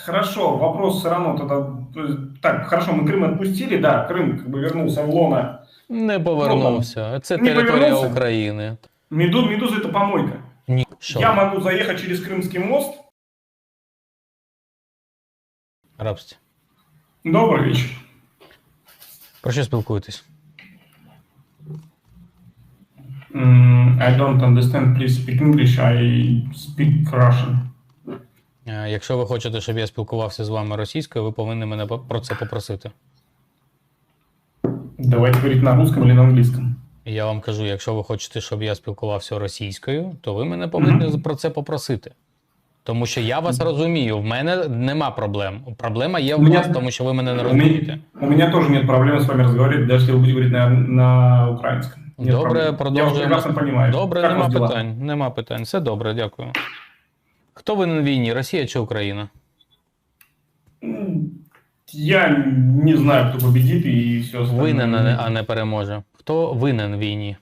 Хорошо, вопрос все равно тогда... э, Так, хорошо, мы Крым отпустили, да, Крым как бы вернулся в лоно. Не повернувся. Це Не територія повернувся? України. Меду- Медуза это помойка. Ні. Що? Я могу заехать через Крымский мост. Рабстві. Добрый вечер. Про що спілкуєтесь? М, I don't understand, please speak English, I speak Russian. Е, Якщо ви хочете, щоб я спілкувався з вами російською, ви повинні мене про це попросити. Давайте говорить на русском или на английском. І я вам кажу, якщо ви хочете, щоб я спілкувався російською, то ви мене повинні про це попросити. Тому що я вас розумію, в мене нема проблем. Проблема є в У мене- вас, тому що ви мене не розумієте. у меня тоже нет проблем с вами разговаривать, даже если вы будете говорить на, на украинском. Нет Добре, проблем. Я вас продовжуємо. прекрасно понимаю. Добре, нема питань. Нема питань. Все добре, дякую. Хто винен в війні? Росія чи Україна? Я не знаю, кто победит и все остальное. Винен, а не- переможе. Хто винен в війні?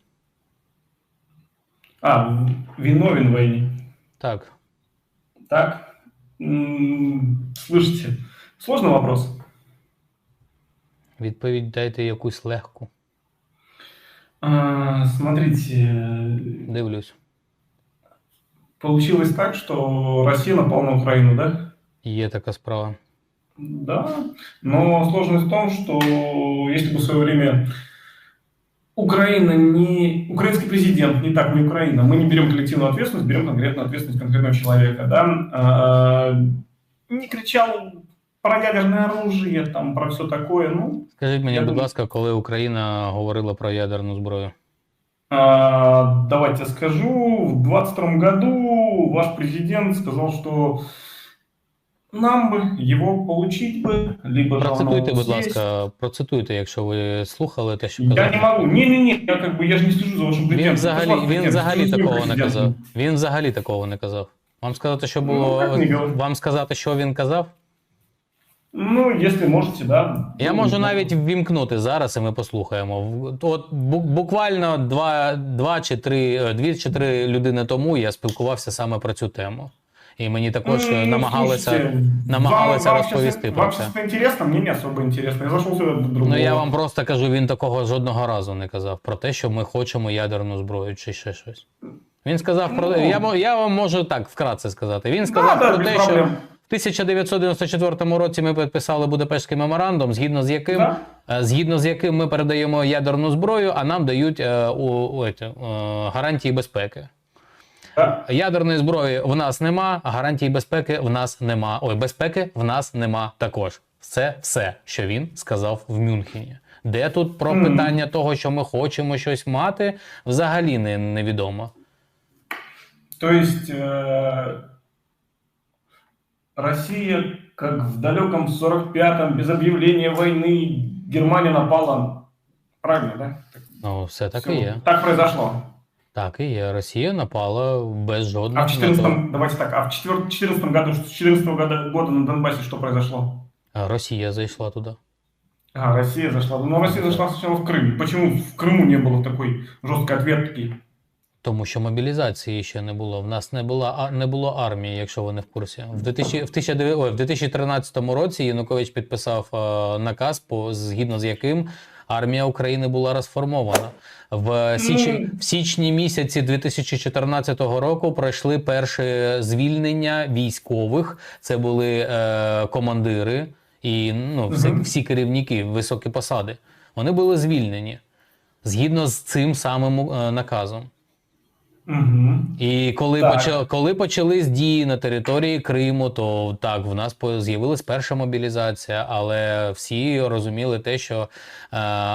А, виновен в войне. Так. Так. Слушайте, сложный вопрос. Відповідь дайте якусь легку. А, Смотрите, Дивлюсь. получилось так, что Россия напала на Украину, да? Є така справа. Да, но сложность в том, что если бы в свое время Украина не... Украинский президент, не так, не Украина, мы не берем коллективную ответственность, берем конкретную ответственность конкретного человека, да, а, не кричал про ядерное оружие, там, про все такое, ну, Скажіть мені, Я будь думаю- ласка, коли Україна говорила про ядерну зброю? а, давайте скажу, в 22 году ваш президент сказал, что нам бы его получить бы, либо же оно Процитуйте, будь здесь. ласка, процитуйте, якщо ви слухали те, що Я казав. не могу. Не-не-не, я как бы я же не слежу за вашим президентом. Він Это взагалі, ваш він президент, взагалі это не такого не президент. казав. Він взагалі такого не казав. Вам сказати, що Ну, було. як не говорю. Вам сказати, що він казав? Ну, если можете, да. Я можу навіть ввімкнути зараз, і ми послухаємо. От буквально два, два чи три, е, дві чи три людини тому я спілкувався саме про цю тему. І мені також ну, намагалися, слушайте, намагалися вам- вам розповісти щас- про Вам це. сейчас это интересно, не особо интересно. Я зашел сюда до другого. Ну я вам просто кажу, він такого жодного разу не казав про те, що ми хочемо ядерну зброю чи ще щось. Він сказав про Ну. я, я вам можу так вкратце сказати. Він сказав да, про без те, що в 1994 році ми підписали Будапештський меморандум, згідно з яким Да. е, згідно з яким ми передаємо ядерну зброю, а нам дають е, у, е, гарантії безпеки. Да. Ядерної зброї в нас нема, а гарантії безпеки в нас нема. Ой, безпеки в нас нема також. Це все, що він сказав в Мюнхені. Де тут про Мгм. питання того, що ми хочемо щось мати, взагалі не, невідомо. То есть э, Россия, как в далеком 45-м, без объявления войны, Германия напала. Правильно, да? Так, Ну, все так всё, і є. Так произошло. Так і є. Росія напала без А жодного. в 14 давайте так, а в 2014 году, с 14 года, года на Донбассе что произошло? Росія зайшла туди. А, Россия зашла. Но Россия зашла сначала в Крым. Почему в Крыму не было такой жесткой ответки? Тому що мобілізації ще не було. В нас не була не було армії, якщо ви не в курсі. В 2000, в 19 ой, в 2013 році Янукович підписав е, наказ, по згідно з яким армія України була розформована. В січні, в січні місяці 2014 року пройшли перші звільнення військових. Це були е, командири і ну, всі, всі керівники, високі посади. Вони були звільнені згідно з цим самим е, наказом. Угу. І коли, Так. почали, коли почались дії на території Криму, то так, в нас з'явилась перша мобілізація, але всі розуміли те, що е,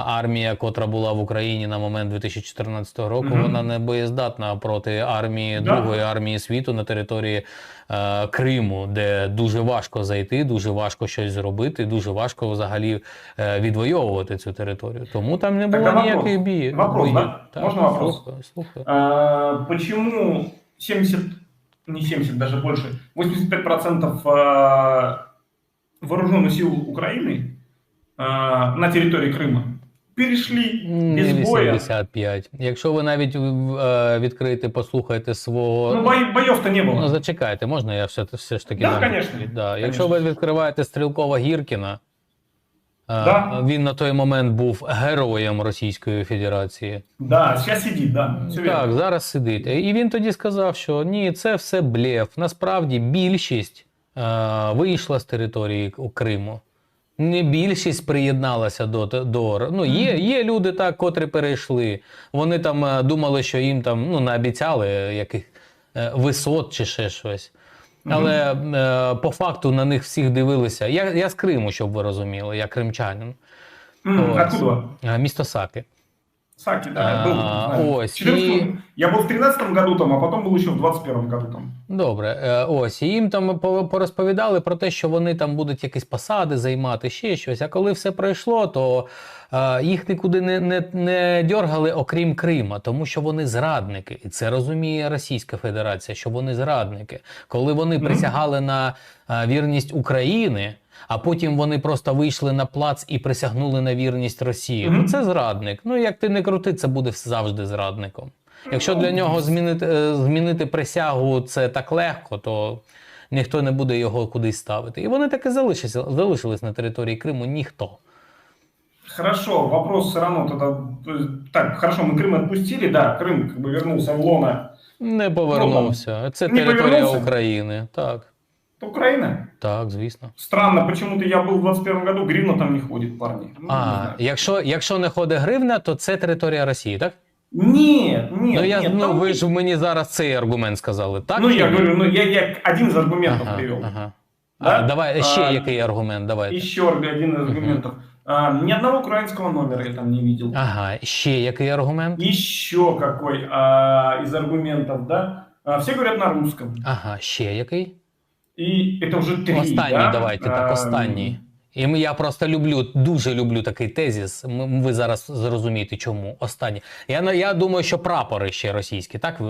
армія, котра була в Україні на момент 2014 року, угу. вона не боєздатна проти армії Да. Другої армії світу на території е, Криму, де дуже важко зайти, дуже важко щось зробити, дуже важко взагалі е, відвоювати цю територію. Тому там не було Тогда ніяких вопрос. бій. Вопрос, боїв. да? Так, Можна вопрос? Слухаю, слухаю. А, почему 70, не 70, даже больше, 85% а, вооруженных сил Украины а, на территории Крыма Перешли Не без боя. 85. Якщо ви навіть е, відкриєте, послухаєте свого. Ну, бой, боев-то не Ну, зачекайте, можна я все, все ж таки Да, дам конечно. Да. Якщо ви відкриваєте Стрілкова Гіркіна, е, Да. він на той момент був героєм Російської Федерації. Да, сейчас сидит, да. Все Так, верно. зараз сидить. І він тоді сказав, що ні, це все блеф. Насправді більшість е, вийшла з території Криму. Не більшість приєдналася до, до ну, є, є люди, так, котрі перейшли. Вони там е, думали, що їм там ну, наобіцяли яких е, висот чи ще щось. Але е, по факту на них всіх дивилися. Я, я з Криму, щоб ви розуміли, я кримчанин. Mm. Откуда? Е, Місто Саки. Саки, да, А, был. знаю. ось, В 14 и- Я был в 13 году там, а потом был еще в 21 году там. Добре, е, ось і їм там по- порозповідали про те, що вони там будуть якісь посади займати, ще щось. А коли все пройшло, то е, їх нікуди не, не, не дьоргали, окрім Крима, тому що вони зрадники, і це розуміє Російська Федерація, що вони зрадники. Коли вони Мгм. присягали на е, вірність України. А потім вони просто вийшли на плац і присягнули на вірність Росії. Мгм. Ну це зрадник. Ну як ти не крути, це буде завжди зрадником. Якщо Ну, для нього змінити, е, змінити присягу це так легко, то ніхто не буде його кудись ставити. І вони так і залишились, залишились на території Криму ніхто. Хорошо, вопрос все равно тогда... э, Так, хорошо, мы Крым отпустили, да, Крым как бы вернулся в лоно. Не повернувся. Це Ну, не територія повернувся? України. Так, Это Украина. так, звісно. Странно, почему-то я был в 21 году, гривна там не ходит, парни. Ну, А, знаю. якщо, якщо не ходить гривня, то це територія Росії, так? Нет, нет, ну, я, нет. ну там ви не- ж мені зараз цей аргумент сказали, так? Ну, я говорю, ну, я, я один из аргументов ага, привел. ага. Да? А, давай, ще А, який аргумент, давайте. Еще один из аргументов. А, ни одного украинского номера я там не видел. Ага, ще який аргумент? Еще какой а, из аргументов, да? А, все говорят на русском. Ага, ще який? И это уже три, Останній, да? давайте так, А, останній. І я просто люблю, дуже люблю такий тезіс. Ви зараз зрозумієте, чому. останні. Я, я думаю, що прапори ще російські, так?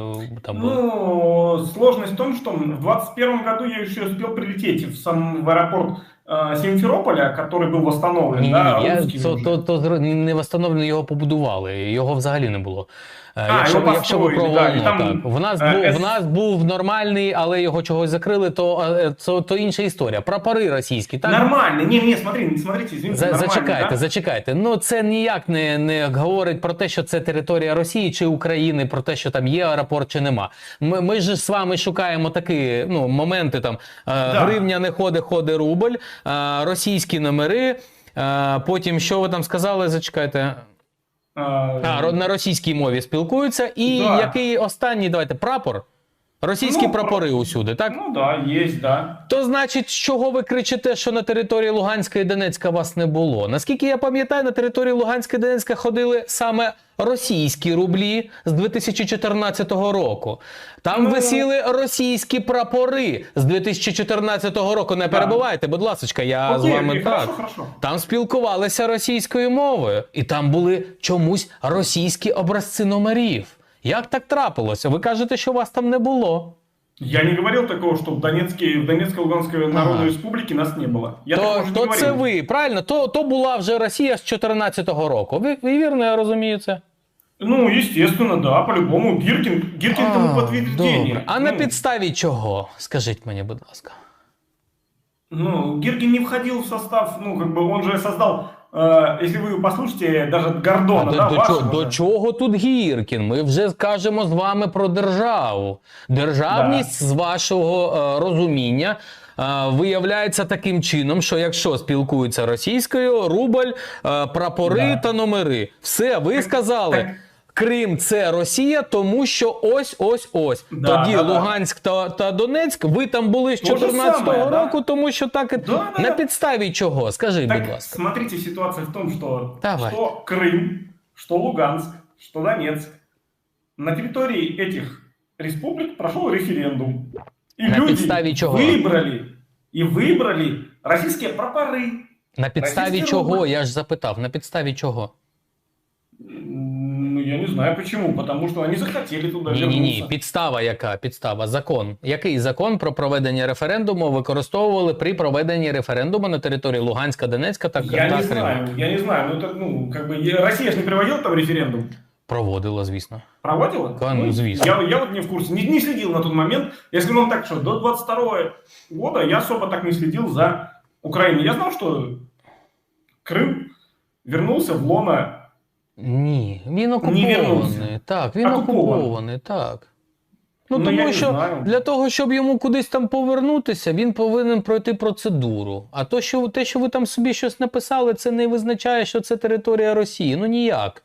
Там були? Ну, сложность в том, что в 21 году я еще успел прилететь в сам в аэропорт а, Симферополя, который был восстановлен, Ні, ні, да, я, то, то, то не восстановлено, його побудували. Його взагалі не було. Е, А, якщо, його якщо ви про да, там, так. В нас, е, був, в нас був нормальний, але його чогось закрили, то, е, то, то інша історія. Прапори російські, так? Нормально. Не, не, смотри, смотрите, извините, За, зачекайте, да? зачекайте. Ну це ніяк не, не говорить про те, що це територія Росії чи України, про те, що там є аеропорт чи нема. Ми, ми ж з вами шукаємо такі ну, моменти там е, гривня не ходить, ходить рубль, е, російські номери. е, потім, що ви там сказали, зачекайте. А, А, на російській мові спілкуються. І Да. який останній, давайте, прапор? Російські Ну, прапори усюди, так? Ну да, есть, да. То значить, з чого ви кричите, що на території Луганська і Донецька вас не було? Наскільки я пам'ятаю, на території Луганська і Донецька ходили саме російські рублі з 2014 року. Там Ну. висіли російські прапори з 2014 року. Не Да. перебувайте, будь ласка, я з вами так. хорошо, хорошо. Там спілкувалися російською мовою, і там були чомусь російські образці номерів. Як так трапилося? Ви кажете, що вас там не було. Я не говорил такого, что в Донецкой, в Донецкой Луганской Народной Ага. Республике нас не было. Я то не то говорил. це ви, правильно? То, то була вже Росія з 2014 року. Ви, ви вірно, я розумію це? Ну, естественно, да, по-любому. Гиркин, Гиркин тому А, добре. А на Ну, підставі чого? Скажіть мені, будь ласка. Ну, Гиркин не входил в состав, ну, как бы он же создал, э, ви послухаєте, навіть Гордона, А да, до, вашего чого, до чого тут Гіркін? Ми вже скажемо з вами про державу. Державність з вашого е, розуміння. е, Виявляється таким чином, що якщо спілкуються російською, рубль, е, прапори Да. та номери. Все, ви Так- сказали. так- Крим це Росія, тому що ось ось ось. Да, Тоді да, да. Луганськ та, та Донецьк. Ви там були з То же 14-го самое, да. року, тому що так і- Да, да, на да. підставі чого? Скажіть, будь Так, ласка. смотрите, ситуация в том, что Давай. что Крым, что Луганск, что Донецк, на территории этих республик прошел референдум. И На люди підставі чого? выбрали, и выбрали российские прапоры. На підставі Російський чого? рубль. Я ж запитав, на підставі чого? М, Ну, я не знаю почему. Потому что они захотели туда Ні, ні, ні. вернуться. Підстава яка? Підстава. Закон. Який закон про проведення референдуму використовували при проведенні референдуму на території Луганська, Донецька та, Я та не Криму? знаю, я не знаю. Ну, это, ну, как бы, я- Россия же не проводила там референдум. Проводила, звісно. Проводила? Кон- Ну, звісно. Я, я вот не в курсе, не, не следил на тот момент. Я скажу вам так, что до 22 года я особо так не следил за Украиной. Я знал, что Крым вернулся в лоно. ні, він окупований. Так, він Окупований. так. Ну, Ну, тому що знаю. для того, щоб йому кудись там повернутися, він повинен пройти процедуру. А то, що те, що ви там собі щось написали, це не визначає, що це територія Росії. Ну ніяк.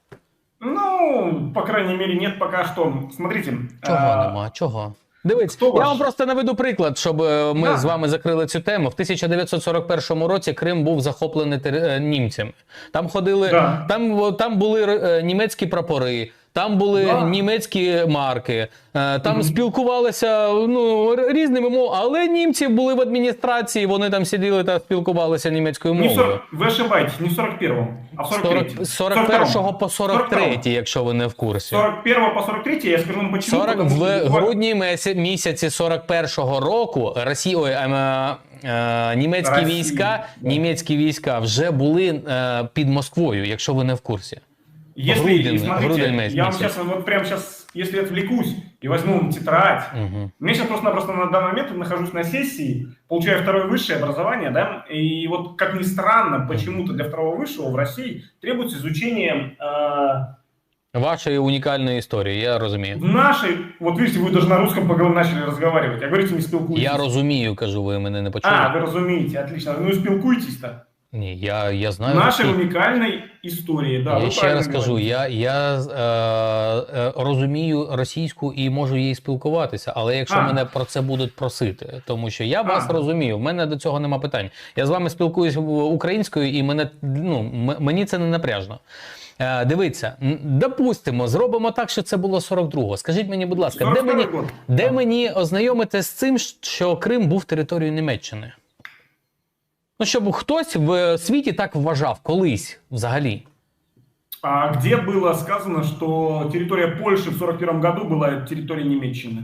Ну, по крайней мере, нет пока что. Смотрите. Чого а, нема? Чого? Дивіться, я ваш? вам просто наведу приклад, щоб е, ми Да. з вами закрили цю тему. В 1941 році Крим був захоплений е, німцями. Там ходили, Да. там, там були е, німецькі прапори. Там були Да. німецькі марки, е, там Мгм. спілкувалися ну, різними мовами, але німці були в адміністрації, вони там сиділи та спілкувалися німецькою Не мовою. 40, вы ошибаетесь, не в 41-м, а в 43-м. 40, з 41 по 43, якщо ви не в курсі. 41 по 43 я скажу вам почему. 40, потому в грудні місяці 41-го року Росія, ой, ем, е, е, німецькі Росія, війська, да. німецькі війська вже були е, під Москвою, якщо ви не в курсі. Если, Грудин- смотрите, Грудин месяц. я вам сейчас, вот прямо сейчас, если отвлекусь и возьму тетрадь, Угу. у меня сейчас просто-напросто на данный момент нахожусь на сессии, получаю второе высшее образование, да, и вот как ни странно, почему-то для второго высшего в России требуется изучение э, Вашої унікальної історії, я розумію. в нашей, вот видите, вы даже на русском поговор- начали разговаривать, а говорите, не спілкуйтесь. Я розумію, кажу, ви мене не почули. А, вы разумеете, отлично, ну и спілкуйтесь-то. Ні, я, я знаю. Нашей такі. уникальной истории, да. я ще раз кажу, я, я е, е, розумію російську і можу їй спілкуватися, але якщо А. мене про це будуть просити, тому що я вас А. розумію, в мене до цього нема питань. Я з вами спілкуюся українською, і мене ну мені це не напряжно. Е, дивіться, допустимо, зробимо так, що це було 42-го. Скажіть мені, будь ласка, де 42-й мені, де мені ознайомити з цим, що Крим був територією Німеччини? Ну, щоб хтось в світі так вважав колись взагалі. А где было сказано, что территория Польши в 41 году была территорией Немеччины?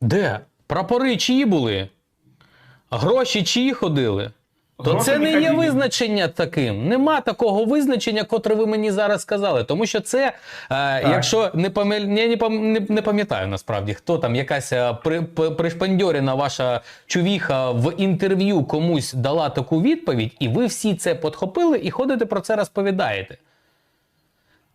Де? Прапори чиї були? Гроші чиї ходили? То це не є визначення таким. Нема такого визначення, котре ви мені зараз сказали. Тому що це, е, якщо не пам'ятаю, я не, пам- не, не пам'ятаю насправді, хто там якась е, при, при- пришпандьорена ваша чувіха в інтерв'ю комусь дала таку відповідь, і ви всі це подхопили і ходите про це розповідаєте.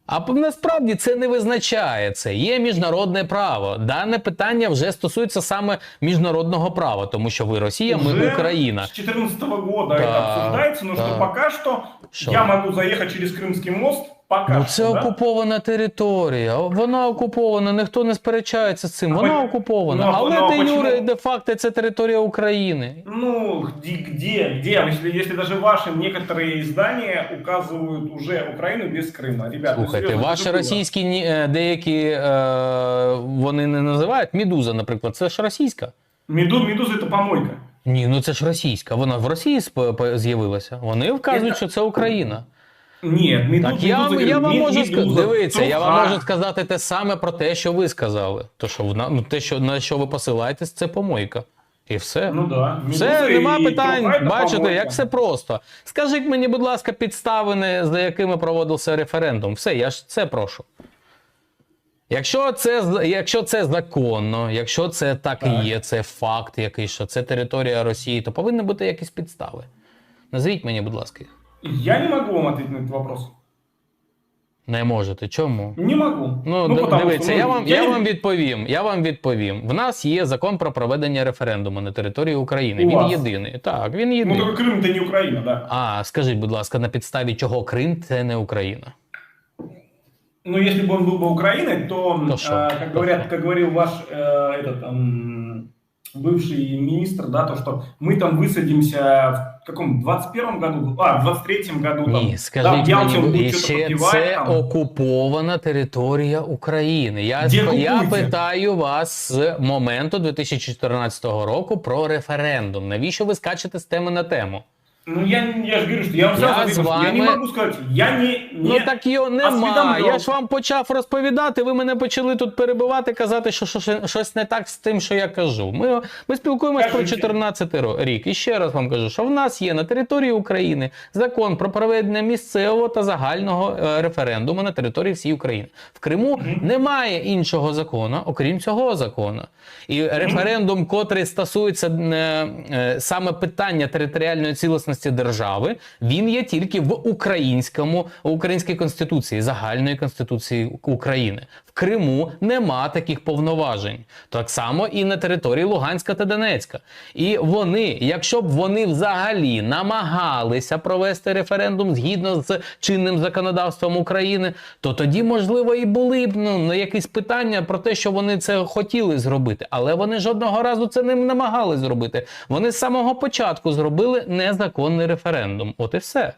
А насправді це не визначає це. Є міжнародне право. Дане питання вже стосується саме міжнародного права, тому що ви Росія, ми Уже Україна. С 2014 року Да, что пока что Що? я можу заїхати через Кримський мост, пока Ну что, це да? окупована територія. Вона окупована, ніхто не сперечається з цим. А Вона по- окупована. ну, а- Але ну, а де почему? юре, де факти, це територія України. Ну, где, где, где? Если, если даже ваши некоторые издания указывают уже Украину без Крыма. Ребята, ну, Слухайте, серьезно, ваші это было. російські ні- е, деякі е, вони не називають Медуза, наприклад. Це ж російська. Меду, медуза это помойка. Ні, ну це ж російська. Вона в Росії сп- по- з'явилася. Вони вказують, Це- що це Україна. Нет, медуза, Так я, медуза, вам- я вам можу сказати, дивіться, я вам можу сказати те саме про те, що ви сказали. То, що вона- ну, те, що на що ви посилаєтесь, це помойка. І все. Ну да. Все, нема питань. Бачите, помойка. як все просто. Скажіть мені, будь ласка, підставини, за якими проводився референдум. Все, я ж це прошу. Якщо це, якщо це законно, якщо це так, Так. і є, це факт якийсь, що це територія Росії, то повинні бути якісь підстави. Назвіть мені, будь ласка, їх. Я не могу вам ответить на этот вопрос. Не можете. Чому? Не могу. Ну, д- потому дивіться, что, я ну, вам, я не- вам відповім. Я вам відповім. В нас є закон про проведення референдуму на території України. У він вас? єдиний. Так, він Ну, єдиний. только Крым это не Украина, да. А скажіть, будь ласка, на підставі чого Крим це не Україна? Ну, если бы он был бы Украиной, то, То шо? э, как, То говорят, шо? как говорил ваш э, этот, м, бывший министр, да, то, что мы там высадимся в каком 21 году, а, в 23 году. там, Ні, скажіть в мені, будь, ще подпевать, це там. окупована територія України. Я, Де я купуйте? питаю вас з моменту 2014 року про референдум. Навіщо ви скачете з теми на тему? Ну, я, я же говорю, что я вам Я сразу что я не вами- могу сказать, я не... не Ну так його нема. Я ж вам почав розповідати. Ви мене почали тут перебивати, казати, що, що, що щось не так з тим, що я кажу. Ми, ми спілкуємось про Кажіть. 14 рік. І ще раз вам кажу, що в нас є на території України закон про проведення місцевого та загального е, референдуму на території всієї України. В Криму немає іншого закону, окрім цього закону. І референдум, котрий стосується е, е, саме питання територіальної цілісності держави, він є тільки в українському в українській конституції, загальної конституції України. Криму нема таких повноважень. Так само і на території Луганська та Донецька. І вони, якщо б вони взагалі намагалися провести референдум згідно з чинним законодавством України, то тоді, можливо, і були б ну, на якісь питання про те, що вони це хотіли зробити. Але вони жодного разу це не намагались зробити. Вони з самого початку зробили незаконний референдум. От і все.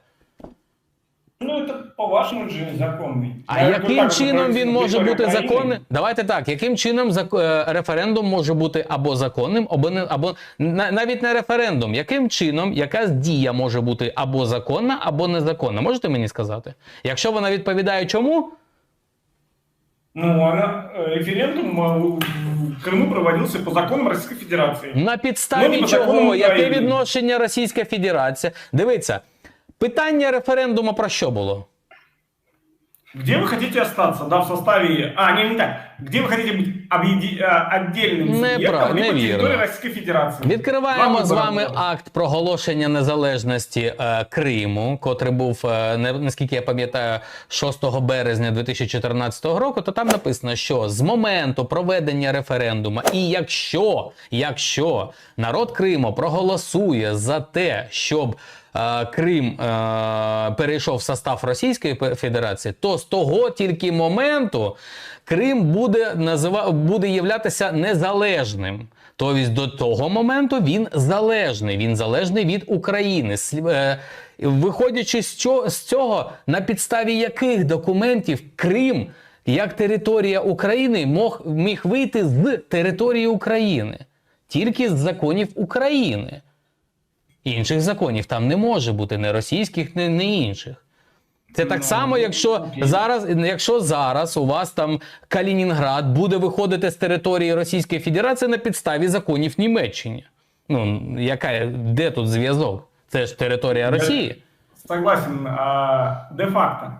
Ну, это по-вашему же законный. А Я яким вот так чином вот він на може території бути України. законним? Давайте так. Яким чином зак- е, референдум може бути або законним, або не або на- навіть не референдум. Яким чином якась дія може бути або законна, або незаконна? Можете мені сказати? Якщо вона відповідає чому? Ну, она, э, референдум э, в Крыму проводился по законам Российской Федерации. На Ну, підставі не по закону чого? Яке України. відношення Російська Федерація? Дивіться, питання референдуму про що було? Где вы хотите остаться, да, в составе... А, не, не так. Где вы хотите быть объеди- э, отдельным Неправ- субъектом, либо неверно. территорией Российской Федерации? Відкриваємо Вам з вами вибором. акт проголошення незалежності е, Криму, котрий був, е, не- наскільки я пам'ятаю, 6 березня 2014 року. То там написано, що з моменту проведення референдуму, і якщо, якщо народ Криму проголосує за те, щоб е, Крим перейшов в состав Російської Федерації, то з того тільки моменту Крим буде назива... буде являтися незалежним. Тобто до того моменту він залежний. Він залежний від України. Е, Виходячи з цього, на підставі яких документів Крим як територія України мог, міг вийти з території України? Тільки з законів України. Інших законів там не може бути, не російських, не, не інших. Це так Ну, само, якщо зараз, якщо зараз у вас там Калінінград буде виходити з території Російської Федерації на підставі законів Німеччини. Ну, яка, де тут зв'язок? Це ж територія Росії. Согласен. А, де-факто.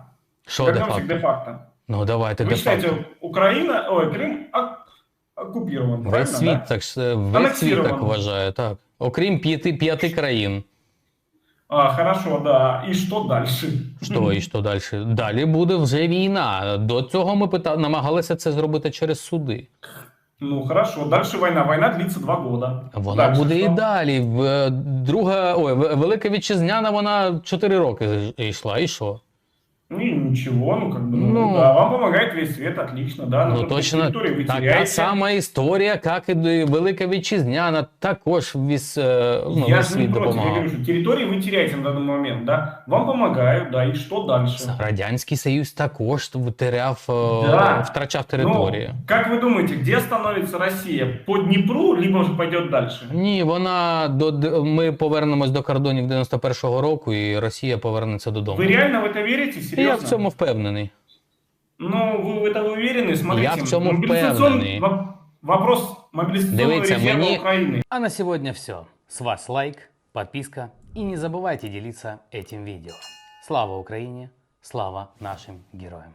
Що де-факто? де-факто. Ну давайте де-факто. Украина, ой, Крым ок- оккупирован, правильно, Весь світ да? так весь світ так вважає, так. Окрім п'яти п'яти країн. А, хорошо, да. И что дальше? Що і що далі? Далі буде вже війна. До цього ми пита... намагалися це зробити через суди. Ну, хорошо. Дальше война. Война длится два года. Вона Дальше буде і далі. Друга, ой, Велика Вітчизняна, вона 4 роки йшла. І що? И ничего, ну, как бы, ну, Ну. да, вам помогает весь свет, отлично, да. Ну но только точно территорию вы така теряете. сама історія, як і Велика Вітчизняна, також весь, е, ну, я весь же не світ против, я допомагав. говорю, что территории вы теряете на данный момент, да. Вам помогают, да, и что дальше? Радянський Союз також теряв, е, Да. втрачав територію. Ну, как вы думаете, где остановится Россия? По Днепру, либо же пойдет дальше? Ні, вона до д- ми повернемось до кордонів 91-го року, і Росія повернеться додому. Вы реально в это верите? Серьезно? Я в цьому впевнений. Ну, вы в это уверены? Смотрите, Я в цьому впевнений. воп- Вопрос мобилизационного Дивіться, резерва мені- Украины. А на сегодня все. С вас лайк, подписка и не забывайте делиться этим видео. Слава Украине, слава нашим героям!